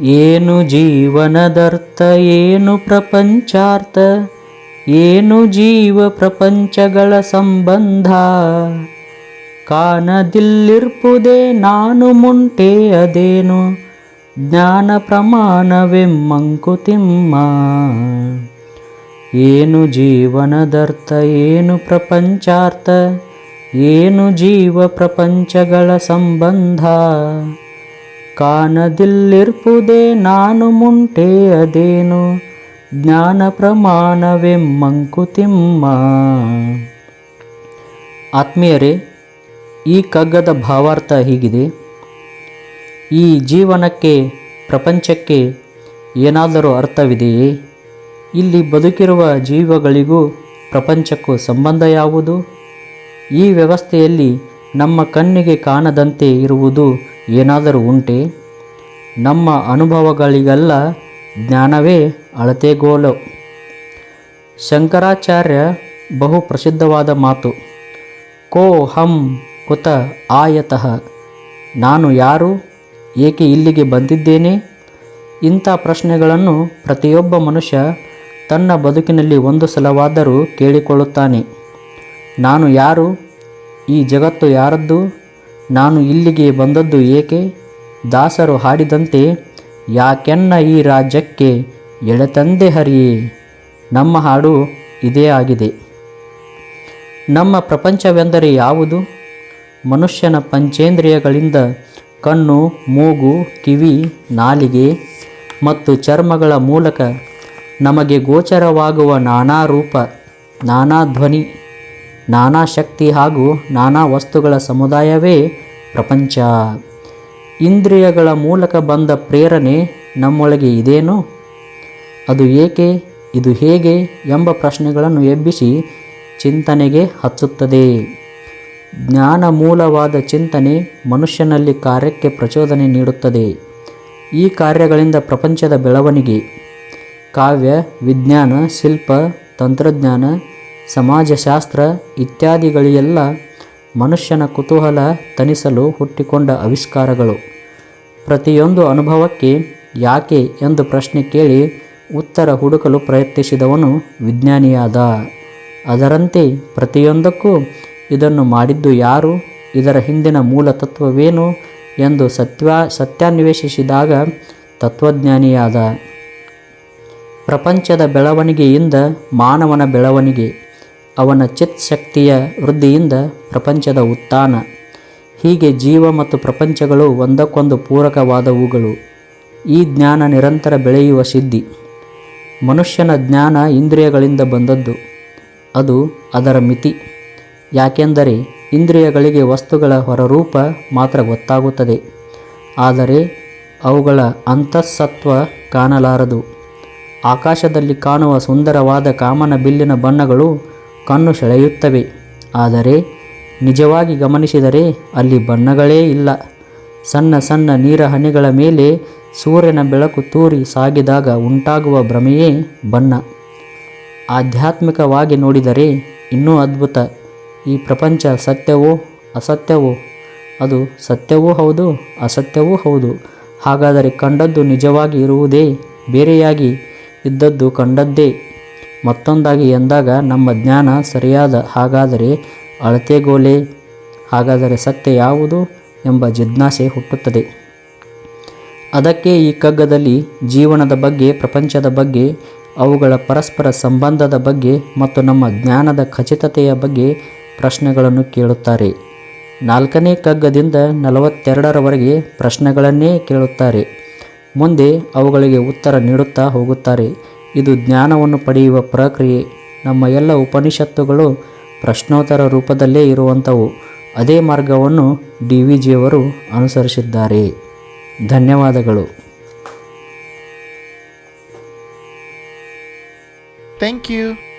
ಏನು ಜೀವನದರ್ಥ, ಏನು ಪ್ರಪಂಚಾರ್ಥ, ಏನು ಜೀವ ಪ್ರಪಂಚಗಳ ಸಂಬಂಧ? ಕಾಣದಿಲ್ಲಿರ್ಪುದೇ ನಾನು ಮುಂಟೆ ಅದೇನು? ಜ್ಞಾನ ಪ್ರಮಾಣವೆಮ್ಮಂಕುತಿಮ್ಮ. ಏನು ಜೀವನದರ್ಥ, ಏನು ಪ್ರಪಂಚಾರ್ಥ, ಏನು ಜೀವ ಪ್ರಪಂಚಗಳ ಸಂಬಂಧ? ಕಾಣದಿಲ್ಲಿರ್ಪುದೇ ನಾನು ಮುಂಟೆ ಅದೇನು ಜ್ಞಾನ ಪ್ರಮಾಣವೆಮ್ಮಂಕುತಿಮ್ಮ ಆತ್ಮೀಯರೇ, ಈ ಕಗ್ಗದ ಭಾವಾರ್ಥ ಹೀಗಿದೆ. ಈ ಜೀವನಕ್ಕೆ, ಪ್ರಪಂಚಕ್ಕೆ ಏನಾದರೂ ಅರ್ಥವಿದೆಯೇ? ಇಲ್ಲಿ ಬದುಕಿರುವ ಜೀವಗಳಿಗೂ ಪ್ರಪಂಚಕ್ಕೂ ಸಂಬಂಧ ಯಾವುದು? ಈ ವ್ಯವಸ್ಥೆಯಲ್ಲಿ ನಮ್ಮ ಕಣ್ಣಿಗೆ ಕಾಣದಂತೆ ಇರುವುದು ಏನಾದರೂ ಉಂಟೆ? ನಮ್ಮ ಅನುಭವಗಳಿಗೆಲ್ಲ ಜ್ಞಾನವೇ ಅಳತೆಗೋಲು. ಶಂಕರಾಚಾರ್ಯ ಬಹು ಪ್ರಸಿದ್ಧವಾದ ಮಾತು. ಕೋ ಹಂ ಕುತ ಆಯತಃ. ನಾನು ಯಾರು? ಏಕೆ ಇಲ್ಲಿಗೆ ಬಂದಿದ್ದೇನೆ? ಇಂಥ ಪ್ರಶ್ನೆಗಳನ್ನು ಪ್ರತಿಯೊಬ್ಬ ಮನುಷ್ಯ ತನ್ನ ಬದುಕಿನಲ್ಲಿ ಒಂದು ಸಲವಾದರೂ ಕೇಳಿಕೊಳ್ಳುತ್ತಾನೆ. ನಾನು ಯಾರು? ಈ ಜಗತ್ತು ಯಾರದ್ದು? ನಾನು ಇಲ್ಲಿಗೆ ಬಂದದ್ದು ಏಕೆ? ದಾಸರು ಹಾಡಿದಂತೆ, ಯಾಕೆನ್ನ ಈ ರಾಜ್ಯಕ್ಕೆ ಎಳೆತಂದೆ ಹರಿಯೇ? ನಮ್ಮ ಹಾಡು ಇದೇ ಆಗಿದೆ. ನಮ್ಮ ಪ್ರಪಂಚವೆಂದರೆ ಯಾವುದು? ಮನುಷ್ಯನ ಪಂಚೇಂದ್ರಿಯಗಳಿಂದ ಕಣ್ಣು, ಮೂಗು, ಕಿವಿ, ನಾಲಿಗೆ ಮತ್ತು ಚರ್ಮಗಳ ಮೂಲಕ ನಮಗೆ ಗೋಚರವಾಗುವ ನಾನಾ ರೂಪ, ನಾನಾ ಧ್ವನಿ. ನಾನಾ ಶಕ್ತಿ ಹಾಗೂ ನಾನಾ ವಸ್ತುಗಳ ಸಮುದಾಯವೇ ಪ್ರಪಂಚ. ಇಂದ್ರಿಯಗಳ ಮೂಲಕ ಬಂದ ಪ್ರೇರಣೆ ನಮ್ಮೊಳಗೆ ಇದೇನು? ಅದು ಏಕೆ, ಇದು ಹೇಗೆ ಎಂಬ ಪ್ರಶ್ನೆಗಳನ್ನು ಎಬ್ಬಿಸಿ ಚಿಂತನೆಗೆ ಹಚ್ಚುತ್ತದೆ ಜ್ಞಾನ ಮೂಲವಾದ ಚಿಂತನೆ ಮನುಷ್ಯನಲ್ಲಿ ಕಾರ್ಯಕ್ಕೆ ಪ್ರಚೋದನೆ ನೀಡುತ್ತದೆ. ಈ ಕಾರ್ಯಗಳಿಂದ ಪ್ರಪಂಚದ ಬೆಳವಣಿಗೆ. ಕಾವ್ಯ, ವಿಜ್ಞಾನ, ಶಿಲ್ಪ, ತಂತ್ರಜ್ಞಾನ ಸಮಾಜಶಾಸ್ತ್ರ ಇತ್ಯಾದಿಗಳೆಲ್ಲ ಮನುಷ್ಯನ ಕುತೂಹಲ ತನಿಸಲು ಹುಟ್ಟಿಕೊಂಡ ಆವಿಷ್ಕಾರಗಳು. ಪ್ರತಿಯೊಂದು ಅನುಭವಕ್ಕೆ ಯಾಕೆ ಎಂದು ಪ್ರಶ್ನೆ ಕೇಳಿ ಉತ್ತರ ಹುಡುಕಲು ಪ್ರಯತ್ನಿಸಿದವನು ವಿಜ್ಞಾನಿಯಾದ. ಅದರಂತೆ ಪ್ರತಿಯೊಂದಕ್ಕೂ ಇದನ್ನು ಮಾಡಿದ್ದು ಯಾರು? ಇದರ ಹಿಂದಿನ ಮೂಲ ತತ್ವವೇನು? ಎಂದು ಸತ್ಯ ಸತ್ಯಾನ್ವೇಷಿಸಿದಾಗ ತತ್ವಜ್ಞಾನಿಯಾದ. ಪ್ರಪಂಚದ ಬೆಳವಣಿಗೆಯಿಂದ ಮಾನವನ ಬೆಳವಣಿಗೆ. ಅವನ ಚಿತ್ ಶಕ್ತಿಯ ವೃದ್ಧಿಯಿಂದ ಪ್ರಪಂಚದ ಉತ್ಥಾನ. ಹೀಗೆ ಜೀವ ಮತ್ತು ಪ್ರಪಂಚಗಳು ಒಂದಕ್ಕೊಂದು ಪೂರಕವಾದವುಗಳು. ಈ ಜ್ಞಾನ ನಿರಂತರ ಬೆಳೆಯುವ ಸಿದ್ಧಿ. ಮನುಷ್ಯನ ಜ್ಞಾನ ಇಂದ್ರಿಯಗಳಿಂದ ಬಂದದ್ದು. ಅದು ಅದರ ಮಿತಿ. ಯಾಕೆಂದರೆ ಇಂದ್ರಿಯಗಳಿಗೆ ವಸ್ತುಗಳ ಹೊರರೂಪ ಮಾತ್ರ ಗೊತ್ತಾಗುತ್ತದೆ. ಆದರೆ ಅವುಗಳ ಅಂತಃಸತ್ವ ಕಾಣಲಾರದು. ಆಕಾಶದಲ್ಲಿ ಕಾಣುವ ಸುಂದರವಾದ ಕಾಮನ ಬಿಲ್ಲಿನ ಬಣ್ಣಗಳು ಕಣ್ಣು ಸೆಳೆಯುತ್ತವೆ. ಆದರೆ ನಿಜವಾಗಿ ಗಮನಿಸಿದರೆ ಅಲ್ಲಿ ಬಣ್ಣಗಳೇ ಇಲ್ಲ. ಸಣ್ಣ ಸಣ್ಣ ನೀರ ಹನಿಗಳ ಮೇಲೆ ಸೂರ್ಯನ ಬೆಳಕು ತೂರಿ ಸಾಗಿದಾಗ ಉಂಟಾಗುವ ಭ್ರಮೆಯೇ ಬಣ್ಣ. ಆಧ್ಯಾತ್ಮಿಕವಾಗಿ ನೋಡಿದರೆ ಇನ್ನೂ ಅದ್ಭುತ. ಈ ಪ್ರಪಂಚ ಸತ್ಯವೋ ಅಸತ್ಯವೋ? ಅದು ಸತ್ಯವೂ ಹೌದು, ಅಸತ್ಯವೂ ಹೌದು. ಹಾಗಾದರೆ ಕಂಡದ್ದು ನಿಜವಾಗಿ ಇರುವುದೇ ಬೇರೆಯಾಗಿ ಇದ್ದದ್ದು ಕಂಡದ್ದೇ? ಮತ್ತೊಂದಾಗಿ ಎಂದಾಗ, ನಮ್ಮ ಜ್ಞಾನ ಸರಿಯಾದ ಹಾಗಾದರೆ ಅಳತೆಗೋಲೆ, ಹಾಗಾದರೆ ಸತ್ಯ ಯಾವುದು ಎಂಬ ಜಿಜ್ಞಾಸೆ ಹುಟ್ಟುತ್ತದೆ. ಅದಕ್ಕೆ ಈ ಕಗ್ಗದಲ್ಲಿ ಜೀವನದ ಬಗ್ಗೆ, ಪ್ರಪಂಚದ ಬಗ್ಗೆ, ಅವುಗಳ ಪರಸ್ಪರ ಸಂಬಂಧದ ಬಗ್ಗೆ ಮತ್ತು ನಮ್ಮ ಜ್ಞಾನದ ಖಚಿತತೆಯ ಬಗ್ಗೆ ಪ್ರಶ್ನೆಗಳನ್ನು ಕೇಳುತ್ತಾರೆ. ನಾಲ್ಕನೇ ಕಗ್ಗದಿಂದ ನಲವತ್ತೆರಡರವರೆಗೆ ಪ್ರಶ್ನೆಗಳನ್ನೇ ಕೇಳುತ್ತಾರೆ. ಮುಂದೆ ಅವುಗಳಿಗೆ ಉತ್ತರ ನೀಡುತ್ತಾ ಹೋಗುತ್ತಾರೆ. ಇದು ಜ್ಞಾನವನ್ನು ಪಡೆಯುವ ಪ್ರಕ್ರಿಯೆ. ನಮ್ಮ ಎಲ್ಲ ಉಪನಿಷತ್ತುಗಳು ಪ್ರಶ್ನೋತ್ತರ ರೂಪದಲ್ಲೇ ಇರುವಂಥವು. ಅದೇ ಮಾರ್ಗವನ್ನು ಡಿ ವಿ ಜಿಯವರು ಅನುಸರಿಸಿದ್ದಾರೆ. ಧನ್ಯವಾದಗಳು. Thank you.